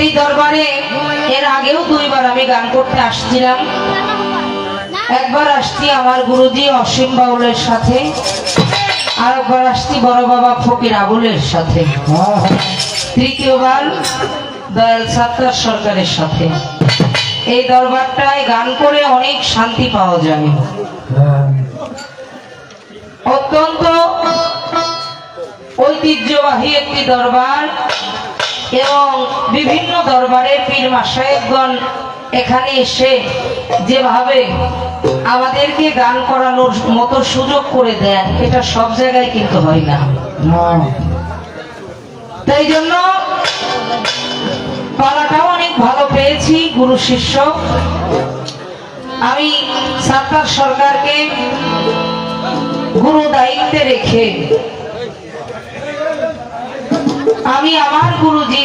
এই দরবারে এর আগেও দুইবার আমি গান করতে আসছিলাম। একবার আসছি আমার গুরুজি অসীম বাউলের সাথে, আর একবার আসছি বড় বাবা ফকির আবুলের সাথে। তৃতীয়বার দয়াল সাত্তার সরকারের সাথে। এই দরবারটায় গান করে অনেক শান্তি পাওয়া যায়। অত্যন্ত ঐতিহ্যবাহী একটি দরবার। এবং বিভিন্ন দরবারের পীর মাসায়েবগণ এখানে এসে যেভাবে আমাদেরকে গান করানোর মতো সুযোগ করে দেন, এটা সব জায়গায় কিন্তু হয় না। তাই জন্য পালাটাও অনেক ভালো পেয়েছি, গুরু শিষ্য। আমি সরকারকে গুরু দায়িত্বে রেখে আমি আমার গুরুজি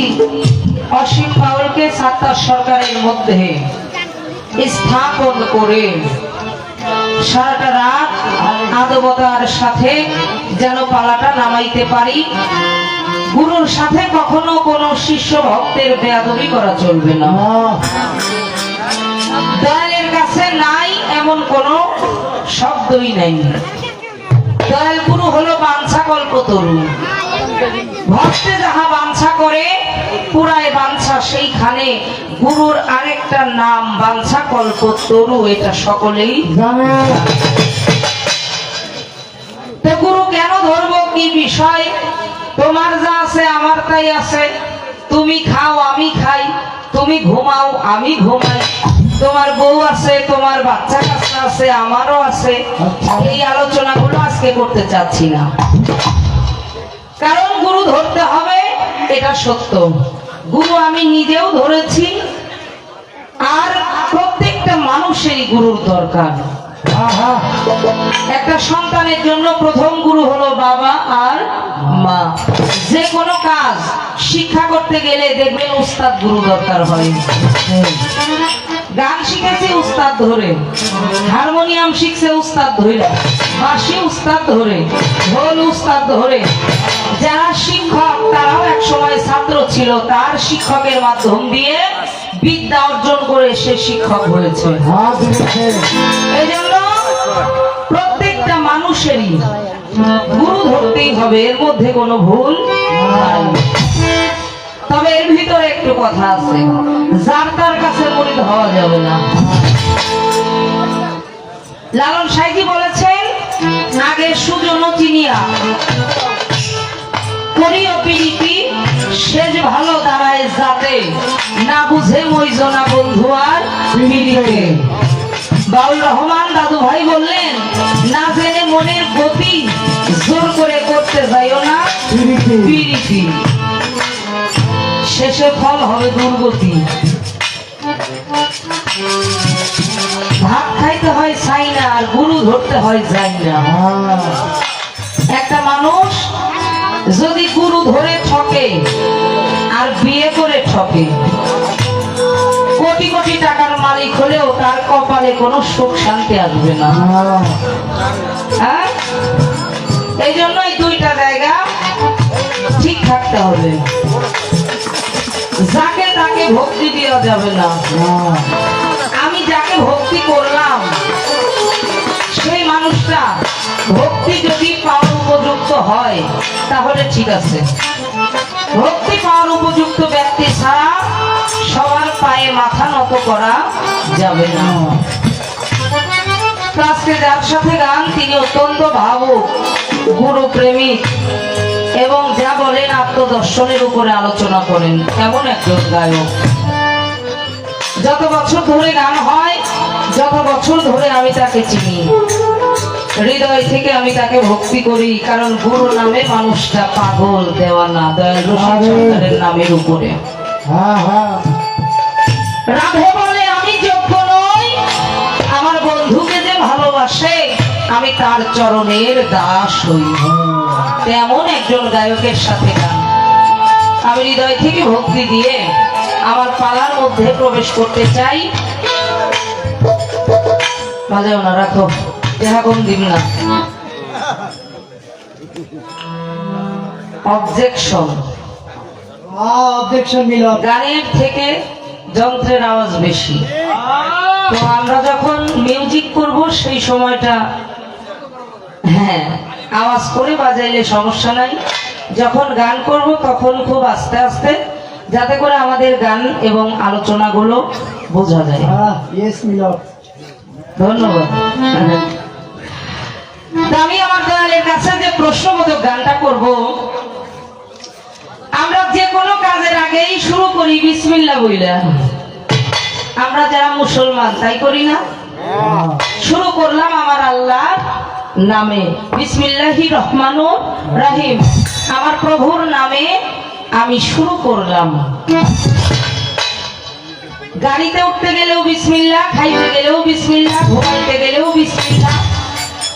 অসীম পাউলকে সাত্তার সরকারের মধ্যে স্থাপন করে সারাটা রাত আদবতার সাথে যেন পালাটা নামাইতে পারি। গুরুর সাথে কখনো কোনো শিষ্য ভক্তের বেয়াদবি করা চলবে না। দয়ালের কাছে নাই এমন কোনো শব্দই নাই। দয়াল গুরু হলো বাঞ্ছা কল্পতরু ভক্তে যাহা বাঞ্ছা করে, পুরায় বাঞ্ছা সেইখানে। গুরুর আরেকটা নাম বাঞ্ছা, কল্পতরু, এটা সকলেই গুরু, কেন কি বিষয়? তোমার যা আছে, আমার তাই আছে। তুমি খাও, আমি খাই। তুমি ঘুমাও, আমি ঘুমাই। তোমার বউ আছে, তোমার বাচ্চা কাচ্চা আছে, আমারও আছে। এই আলোচনাগুলো আজকে করতে চাচ্ছি না। কারণ গুরু ধরতে হবে এটা সত্য। গুরু আমি নিজেও ধরেছি আর প্রত্যেকটা মানুষেরই গুরুর দরকার। একটা সন্তানের জন্য প্রথম গুরু হলো বাবা আর মা। যে কোনো কাজ শিক্ষা করতে গেলে দেখবেন উস্তাদ গুরু দরকার হয়। গান শিখেছে উস্তাদ ধরে হারমোনিয়াম শিখছে উস্তাদ ধরে বাঁশি উস্তাদ ধরে ঢোল উস্তাদ ধরে যারা শিক্ষক, তারাও এক সময় ছাত্র ছিল। তার শিক্ষকের মাধ্যম দিয়ে বিদ্যা অর্জন করে সে শিক্ষক হয়েছে। হ্যাঁ প্রত্যেকটা মানুষেরই গুরু ধরতেই হবে, এর মধ্যে কোনো ভুল তবে এর ভিতরে একটু কথা আছে। যার তার কাছে মরিদ হওয়া যাবে না। লালন সাইজি বলেছেন? আগে সুজন চিনিয়া। করিও পিরিতি সেজ ভালো দাঁড়ায় যাতে। না বুঝে মইজনা বন্ধু আর পিরিতে বাউল রহমান দাদু ভাই বললেন না জেনে মনের গতি জোর করে করতে যাইও না পিরিতি। শেষে ফল হবে দুর্গতি। ভাত খাইতে হয় চাই না আর গুরু ধরতে হয় যাই না একটা মানুষ যদি গুরু ধরে ঠকে, আর বিয়ে করে ঠকে, কোটি কোটি টাকার মালিক হলেও তার কপালে কোনো সুখ শান্তি আসবে না। হ্যাঁ? এই জন্য এই দুইটা জায়গা ঠিক থাকতে হবে। যাকে তাকে ভক্তি দেওয়া যাবে না। আমি যাকে ভক্তি করলাম, সেই মানুষটা ভক্তি যদি পাওয়ার হয়, তাহলে ঠিক আছে। ভক্তি পাওয়ার উপযুক্ত ব্যক্তি ছাড়া সবার পায়ে মাথা নত করা যাবে না। আজকে যার সাথে গান, তিনি অত্যন্ত ভাবুক, গুরু প্রেমিক এবং যা বলেন আত্মদর্শনের উপরে আলোচনা করেন, এমন একজন গায়ক। যত বছর ধরে গান হয়, যত বছর ধরে আমি তাকে চিনি। হৃদয় থেকে আমি তাকে ভক্তি করি কারণ গুরু নামে মানুষটা পাগল দেওয়ানা দয়াল রসিক আরে। নামের উপরে। হ্যাঁ হ্যাঁ রাধে বলে আমি যোগ্য নই। আমার বন্ধুকে যে ভালোবাসে আমি তার চরণের দাস হই। তেমন একজন গায়কের সাথে গান। আমি হৃদয় থেকে ভক্তি দিয়ে আমার পালার মধ্যে প্রবেশ করতে চাই। বাজাও না রাখো। দেখা কম দিন না। অবজেকশন অবজেকশন মিলন গানের থেকে যন্ত্রের আওয়াজ বেশি। তো আমরা যখন মিউজিক করব সেই সময়টা হ্যাঁ আওয়াজ করে বাজাইলে সমস্যা নাই। যখন গান করব তখন খুব আস্তে আস্তে যাতে করে আমাদের গান এবং আলোচনাগুলো বোঝা যায়। মিলন ধন্যবাদ। আমি আমার দয়ালের কাছে যে প্রশ্নবোধক গানটা করব, আমরা যে কোনো কাজের আগেই শুরু করি বিসমিল্লা বইলা। আমরা যারা মুসলমান, তাই করি না? শুরু করলাম আমার আল্লাহর নামে। বিসমিল্লাহি রহমানুর রাহিম। আমার প্রভুর নামে আমি শুরু করলাম। গাড়িতে উঠতে গেলেও বিসমিল্লা খাইতে গেলেও বিসমিল্লা ঘুমাইতে গেলেও বিসমিল্লা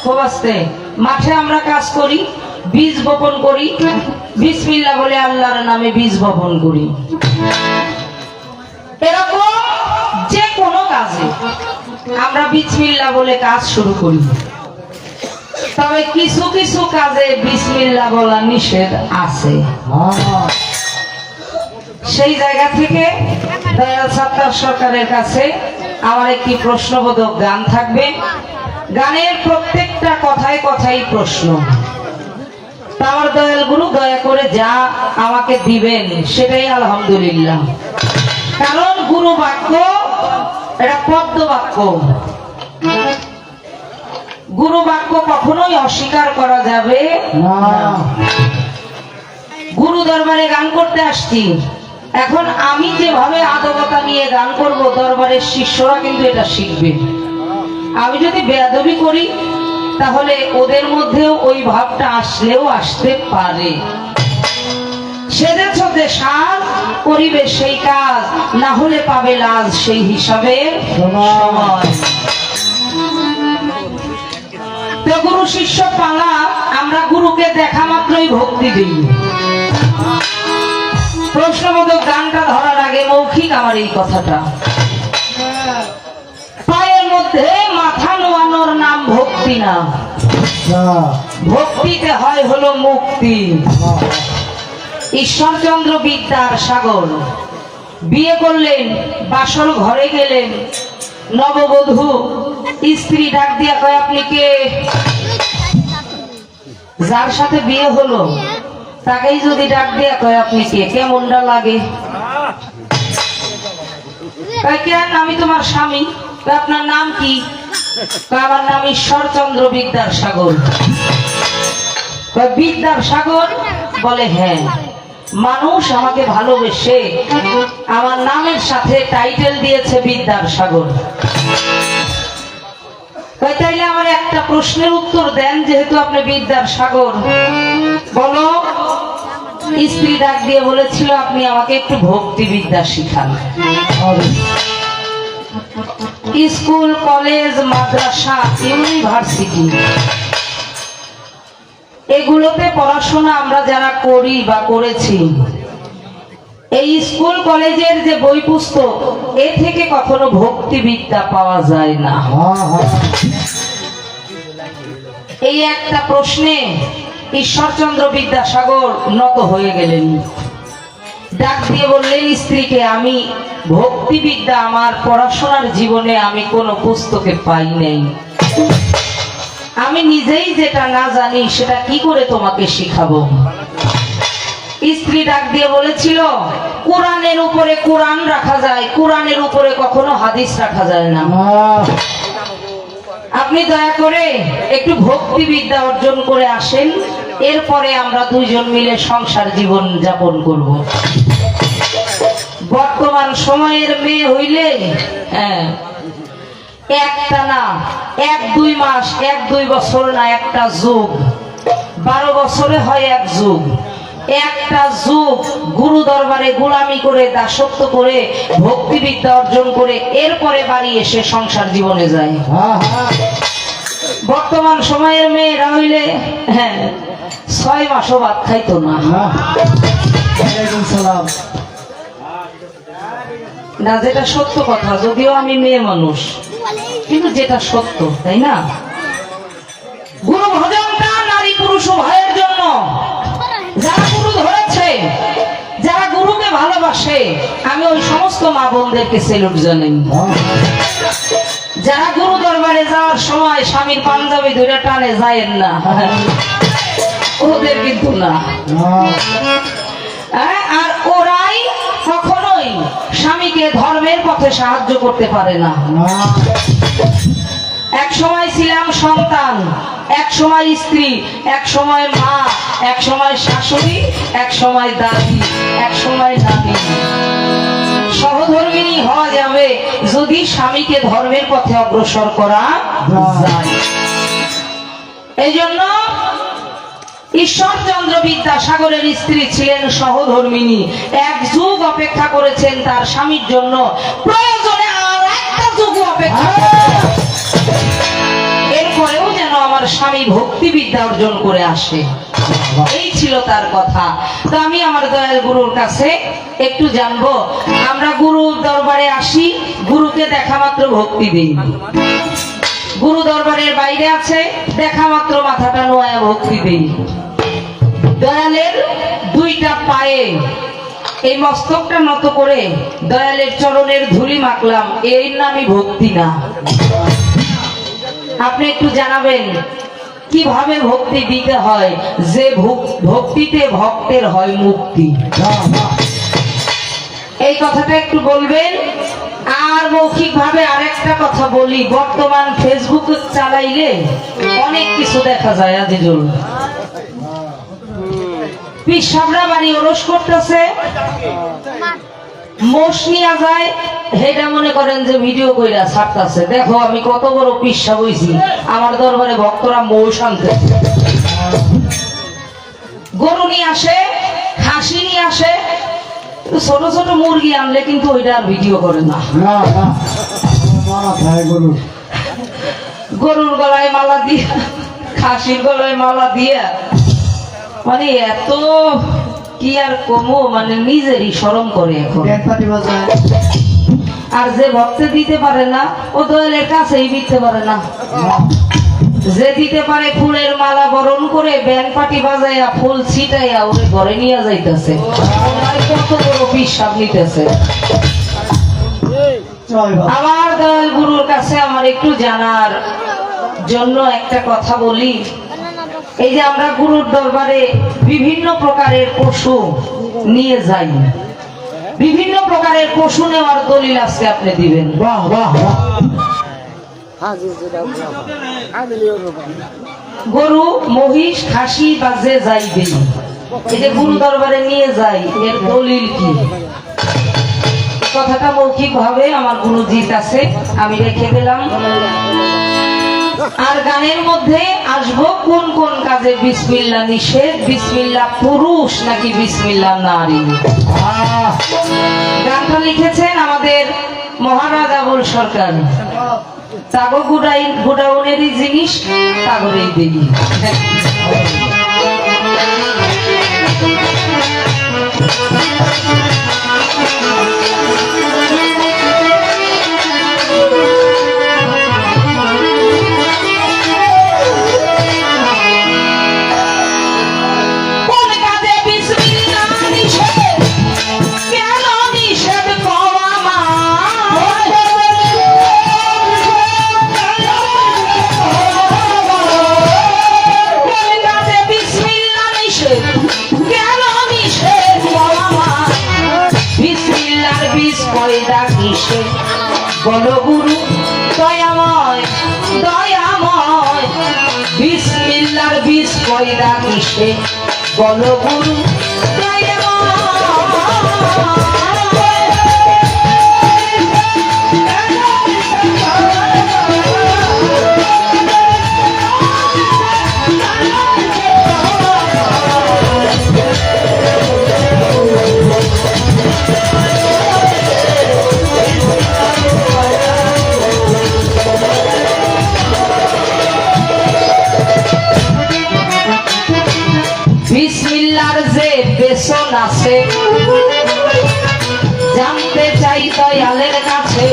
খুব আস্তে মাঠে আমরা কাজ করি, বীজ বপন করি। বিসমিল্লা বলে আল্লাহর নামে বীজ বপন করি। এরকম যে কোনো কাজে আমরা বিসমিল্লা বলে কাজ শুরু করি। তবে কিছু কিছু কাজে বিসমিল্লা বলা নিষেধ আছে। সেই জায়গা থেকে দয়াল সত্তার সরকারের কাছে আমার একটি প্রশ্নবোধক গান থাকবে। গানের প্রত্যেকটা কথায় কথাই প্রশ্ন। তা আমার দয়াল গুরু দয়া করে যা আমাকে দিবেন, সেটাই আলহামদুলিল্লাহ। কারণ গুরু বাক্য, এটা পদ্ম বাক্য। গুরু বাক্য কখনোই অস্বীকার করা যাবে গুরু দরবারে গান করতে আসছি। এখন আমি যেভাবে আদবতা নিয়ে গান করব দরবারের শিষ্যরা কিন্তু এটা শিখবে। আমি যদি বেয়াদবি করি, তাহলে ওদের মধ্যেও ওই ভাবটা আসলেও আসতে পারে। সেদের সাথে সার করিবে সেই কাজ, না হলে পাবে লাজ সেই হিসাবে তো গুরু শিষ্য পালা, আমরা গুরুকে দেখা মাত্রই ভক্তি দিই। প্রশ্নবোধক গানটা ধরার আগে মৌখিক আমার এই কথাটা। পায়ের মধ্যে মাথা নোয়ানোর নাম ভক্তি না। ভক্তিতে হয় হলো মুক্তি। ঈশ্বরচন্দ্র বিদ্যার সাগর। বিয়ে করলেন বাসর ঘরে গেলেন। নববধূ স্ত্রী ডাক দিয়া কয় আপনি কে? যার সাথে বিয়ে হলো তাকেই যদি ডাক দিয়া কয় আপনি কে? কেমনটা লাগে? কেন? আমি তোমার স্বামী। আপনার নাম কি? আমার নাম ঈশ্বরচন্দ্র বিদ্যার সাগর বিদ্যার সাগর বলে হ্যাঁ। মানুষ আমাকে ভালোবেসে আমার নামের সাথে টাইটেল দিয়েছে বিদ্যার সাগর তাইলে আমার একটা প্রশ্নের উত্তর দেন, যেহেতু আপনি বিদ্যার সাগর বলো, স্ত্রী ডাক দিয়ে বলেছিল আপনি আমাকে একটু ভক্তি বিদ্যা শিখান। স্কুল, কলেজ, মাদ্রাসা, ইউনিভার্সিটি। এগুলোতে পড়াশোনা আমরা যারা করি বা করেছি, এই স্কুল, কলেজের যে বই পুস্তক, এ থেকে কখনো ভক্তিবিদ্যা পাওয়া যায় না। এই একটা প্রশ্নে ঈশ্বরচন্দ্র বিদ্যাসাগর নত হয়ে গেলেন। ডাক দিয়ে বললেন, স্ত্রীকে আমি ভক্তিবিদ্যা, আমার পড়াশোনার জীবনে আমি কোনো পুস্তকে পাই নাই। আমি নিজেই যেটা না জানি, সেটা কি করে তোমাকে শিখাবো? স্ত্রী ডাক দিয়ে বলেছিল, কোরআনের উপরে কোরআন রাখা যায়, কোরআনের উপরে কখনো হাদিস রাখা যায় না। আপনি দয়া করে একটু ভক্তি বিদ্যা অর্জন করে আসেন, এরপরে আমরা দুইজন মিলে সংসার জীবন যাপন করব। বর্তমান সময়ের মেয়ে হইলে হ্যাঁ একটা না, এক দুই মাস, এক দুই বছর না, একটা যুগ। বারো বছরে হয় এক যুগ। একটা যুগ গুরু দরবারে গোলামি করে, দাসত্ব করে, ভক্তিবিদ্যা অর্জন করে, এরপরে বাড়ি এসে সংসার জীবনে যায়। বর্তমান সময়ের মেয়েরা হইলে হ্যাঁ ছয় মাসও ভাত খাইতো না। না যেটা সত্য কথা যদিও আমি মেয়ে মানুষ কিন্তু যেটা সত্য তাই না? গুরু ভজনটা নারী পুরুষ উভয়ের জন্য। যারা গুরু ধরেছে যারা গুরুকে ভালোবাসে আমি ওই সমস্ত মা বোনদেরকে সেলুট জানাই। যারা গুরু দরবারে যাওয়ার সময় স্বামীর পাঞ্জাবি ধরে টানে যায়েন না। ওদের কিন্তু না। হ্যাঁ আর স্বামীকে ধর্মের পথে সাহায্য করতে পারে না। এক সময় ছিলাম সন্তান, এক সময় স্ত্রী, এক সময় মা, এক সময় শাশুড়ি, এক সময় দাদি, এক সময় নানি সহধর্মিনী হওয়া যাবে যদি স্বামীকে ধর্মের পথে অগ্রসর করা যায়। এই জন্য ঈশ্বরচন্দ্র বিদ্যাসাগরের স্ত্রী ছিলেন সহধর্মিনী। এক যুগ অপেক্ষা করেছেন তার স্বামীর জন্য। প্রয়োজনে আর একটা যুগ অপেক্ষা এরপরেও যেন আমার স্বামী ভক্তি বিদ্যা অর্জন করে আসে। এই ছিল তার কথা। তো আমি আমার দয়াল গুরুর কাছে একটু জানব, আমরা গুরুর দরবারে আসি, গুরুকে দেখা মাত্র ভক্তি দিই গুরু দরবারের বাইরে আছে, দেখা মাত্র মাথাটা নোয়া ভক্তি দিই দয়ালের দুইটা পায়ে এই মস্তকটা নত করে দয়ালের চরণের ধুলি মাখলাম, এই নামই ভক্তি না। আপনি একটু জানাবেন, কীভাবে ভক্তি দিতে হয়? যে ভক- ভক্তিতে ভক্তের হয় মুক্তি। এই কথাটা একটু বলবেন? আর মৌখিক ভাবে আরেকটা কথা বলি, বর্তমান ফেসবুক চালাইলে অনেক কিছু দেখা যায় আজিজুল। পিসাবরা বাড়ি ওরস করতেছে। মোষ নিয়ে যায় মনে করেন যে ভিডিও কইরা ছাড়তাছে। দেখো আমি কত বড় পিসা বইছি। আমার দরবারে ভক্তরা মোষ আনতে গরু নিয়ে আসে খাসি নিয়ে আসে। ছোট ছোট মুরগি আনলে কিন্তু ওইটা আর ভিডিও করে না। গরুর গলায় মালা দিয়ে খাসির গলায় মালা দিয়ে। মানে এত কি আর কমো মানে নিজেরই সরম করে এখন। আর যে ভক্তে দিতে পারে না ও দয়ালের কাছেই দিতে পারে না। যে দিতে পারে ফুলের মালা বরণ করে ব্যান পাটি বাজাইয়া ফুল ছিটাইয়া ওরে ঘরে নিয়ে যাইতেছে। কত বড় পিসাব নিতেছে। আমার দয়াল গুরুর কাছে আমার একটু জানার জন্য একটা কথা বলি। এই যে আমরা গুরুর দরবারে বিভিন্ন প্রকারের পশু নিয়ে যাই। বিভিন্ন প্রকারের পশু নেওয়ার দলিল আজকে আপনি দিবেন। বাহ বাহ গরু মহিষ খাসি বা যে যাই দিই এই যে গুরু দরবারে নিয়ে যাই এর দলিল কি? কথাটা মৌখিক ভাবে আমার গুরুজির কাছে আমি রেখে দিলাম। আর গানের মধ্যে আসব কোন কোন কাজে বিসমিল্লা নিষেধ বিসমিল্লা পুরুষ নাকি বিসমিল্লা নারী? গানটা লিখেছেন আমাদের মহারাজ আবুল সরকার। তাগো গুডাই গুডাউনেরই জিনিস তাগরেই দিই কোন জানতে চাই দয়ালের কাছে।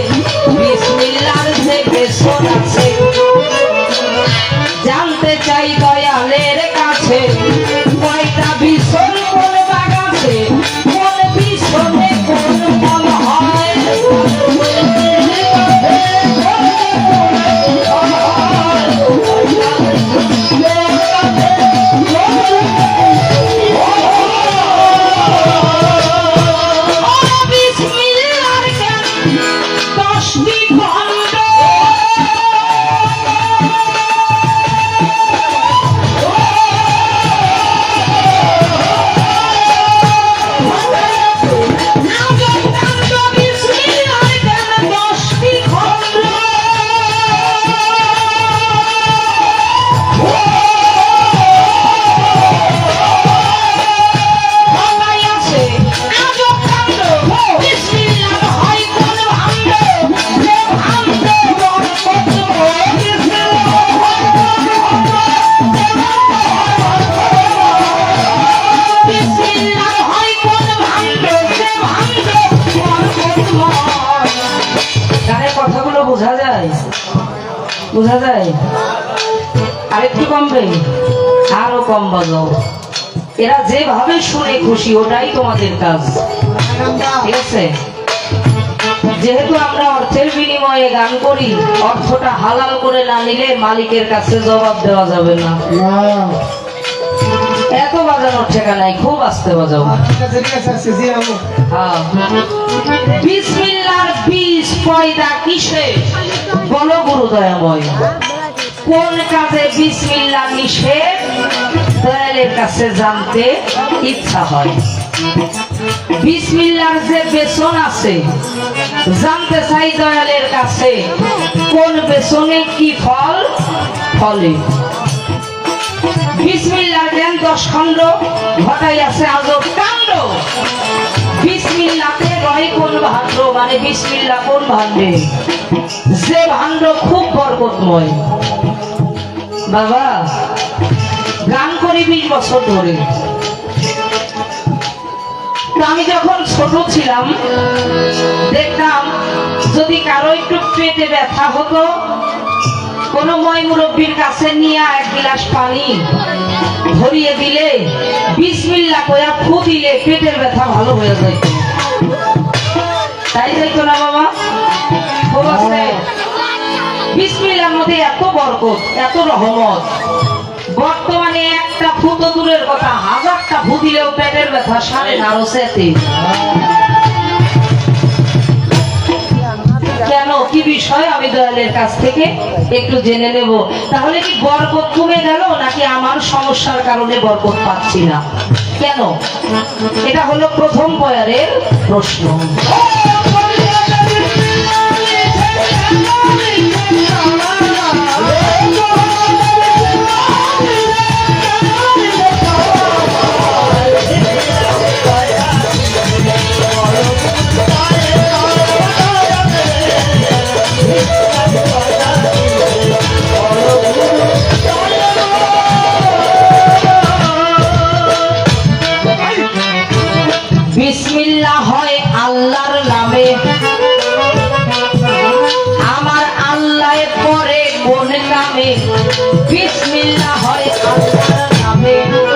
বোঝা যায়? আরেকটু কমবে আরও কম বাজাও এরা যেভাবে শুনে খুশি, ওটাই তোমাদের কাজ। ঠিক আছে? যেহেতু আমরা অর্থের বিনিময়ে গান করি, অর্থটা হালাল করে না নিলে মালিকের কাছে জবাব দেওয়া যাবে না। এত বাজানোর ঠিকানাই খুব আস্তে বাজাও। হ্যাঁ। বিসমিল্লাহর বীজ পয়দা কিসে বলো গুরু দয়াময়। কোন কাজে বিসমিল্লাহ নিষেধ? দয়ালের কাছে জানতে ইচ্ছা হয়। বিসমিল্লার যে বেসন আছে, জানতে চাই দয়ালের কাছে, কোন বেসনে কি ফল? ফলে। বিসমিল্লার জ্ঞান দশ খণ্ড, ঘটাই আছে আজব কাণ্ড। বিসমিল্লাতে কোন ভাণ্ড মানে খুব বরকতময় বাবা, গান করি বিশ বছর ধরে। আমি যখন ছোট ছিলাম, দেখতাম যদি কারও একটু পেটে ব্যথা হতো, কোনো ময় মুরব্বীর কাছে নিয়ে এক গিলাস পানি ধরিয়ে দিলে বিসমিল্লা কয়া ফু দিলে পেটের ব্যথা ভালো হয়ে যাইত। তাই না বাবা। বিসমিল্লার মধ্যে এত বরকত, এত রহমত। বর্তমানে একটা দূরের কথা, হাজারটা পেটের ব্যথা সারে কেন? কি বিষয় আমি দয়ালের কাছ থেকে? একটু জেনে নেব। তাহলে কি বরকত কমে গেল, নাকি আমার সমস্যার কারণে বরকত পাচ্ছি না? কেন? এটা হলো প্রথম পয়ারের প্রশ্ন। বিসমিল্লাহ হয় আল্লাহর নামে।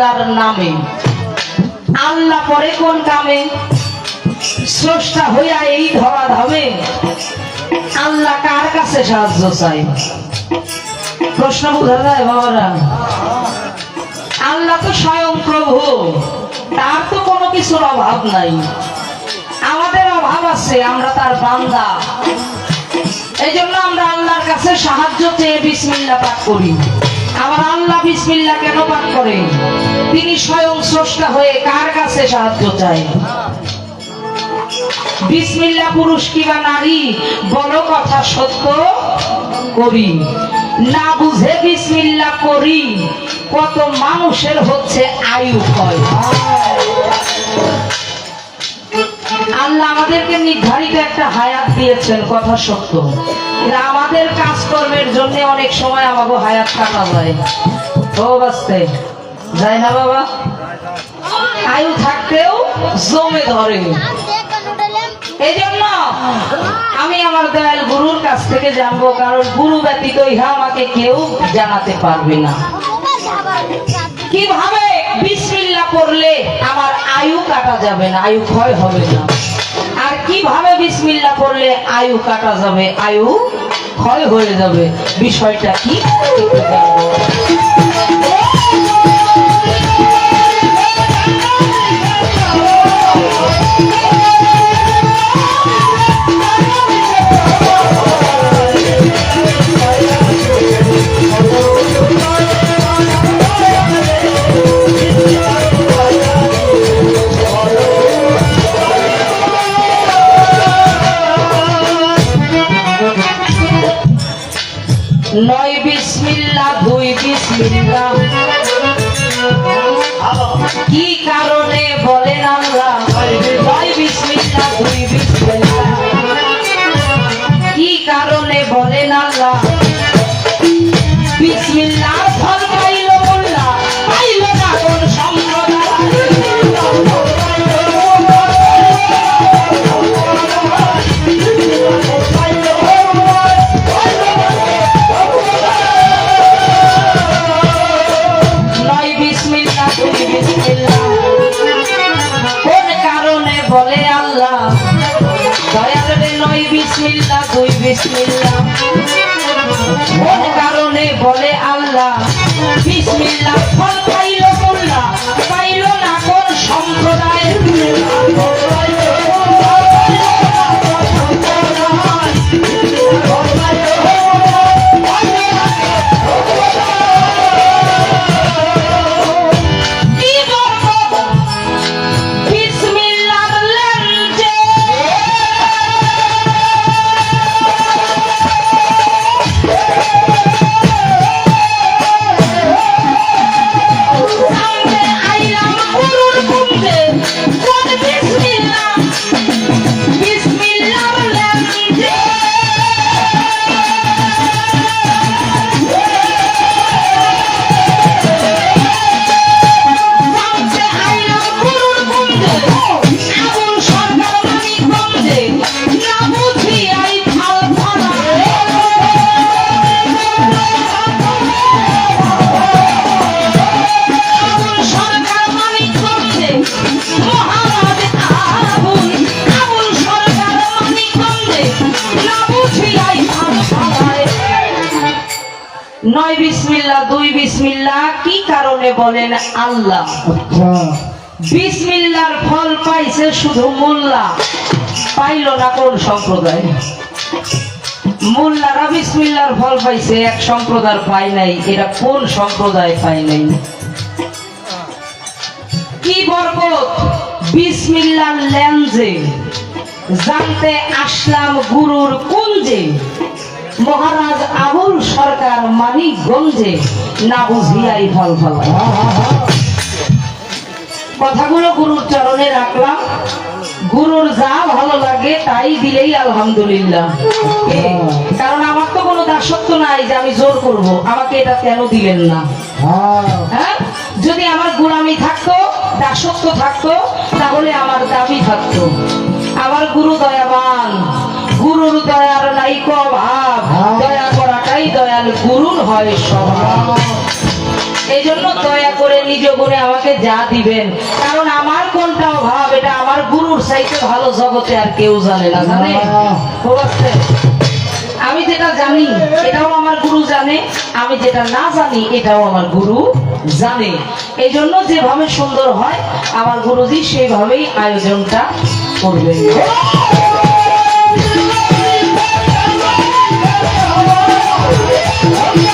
আল্লাহর নামে। আল্লাহ পরে কোন কামে? স্রষ্টা হইয়া এই ধরা ধামে। আল্লাহ কার কাছে সাহায্য চাই প্রশ্ন বোঝা যায় বাবারা? আল্লাহ তো স্বয়ং প্রভু, তার তো কোনো কিছুর অভাব নাই। আমাদের অভাব আছে, আমরা তার বান্দা। এই জন্য আমরা আল্লাহর কাছে সাহায্য চেয়ে বিসমিল্লা পাঠ করি। আবার আল্লাহ বিসমিল্লা কেন পাঠ করে? তিনি স্বয়ং স্রষ্টা হয়ে কার কাছে সাহায্য চায়? বিসমিল্লা পুরুষ কিবা নারী? বড় কথা সত্য করি না বুঝে বিসমিল্লা করি, কত মানুষের হচ্ছে আয়ু হয় আল্লাহ আমাদেরকে নির্ধারিত একটা হায়াত দিয়েছেন, কথা সত্য। আমাদের কাজকর্মের জন্য অনেক সময় আমাকে হায়াত কাটা যায়। ও বাস্তে যায় না বাবা? আয়ু থাকতেও জমে ধরে। এই জন্য আমি আমার দয়াল গুরুর কাছ থেকে জানব, কারণ গুরু ব্যতীত ইহা আমাকে কেউ জানাতে পারবে না। কীভাবে বিসমিল্লা করলে আমার আয়ু কাটা যাবে না, আয়ু ক্ষয় হবে না। আর কীভাবে বিসমিল্লা করলে আয়ু কাটা যাবে? আয়ু ক্ষয় হয়ে যাবে। বিষয়টা কি? আল্লাহ। বিসমিল্লার ফল পাইছে শুধু মোল্লা। পাইল না কোন সম্প্রদায়? মোল্লারা বিসমিল্লার ফল পাইছে, এক সম্প্রদায় পায় নাই। এরা কোন সম্প্রদায় পায় নাই? কি বরকত? বিসমিল্লার লেন্সে জানতে আসলাম গুরুর কুঞ্জে। মহারাজ আবুল সরকার মানিকগঞ্জে না বুঝিয়াই ফল ফল। কথাগুলো গুরুর চরণে রাখলাম। গুরুর যা ভালো লাগে তাই দিলেই আলহামদুলিল্লাহ। কারণ আমার তো কোনো দাসত্ব নাই যে আমি জোর করব। আমাকে এটা কেন দিলেন না? হ্যাঁ? যদি আমার গোলামি থাকতো, দাসত্ব থাকতো, তাহলে আমার দাবি থাকতো। আমার গুরু দয়াবান গুরুর দয়ার নাইক ভাব। দয়া করাটাই দয়াল গুরুর হয় স্বভাব। এই জন্য দয়া করে নিজ গুণে আমাকে যা দিবেন। কারণ আমার কোনটা অভাব এটা আমার গুরুর চাইতে ভালো জগতে আর কেউ জানে না জানে? আমি যেটা জানি এটাও আমার গুরু জানে। আমি যেটা না জানি এটাও আমার গুরু জানে। এই জন্য যেভাবে সুন্দর হয় আমার গুরুজি সেইভাবেই আয়োজনটা করবেন। Oh,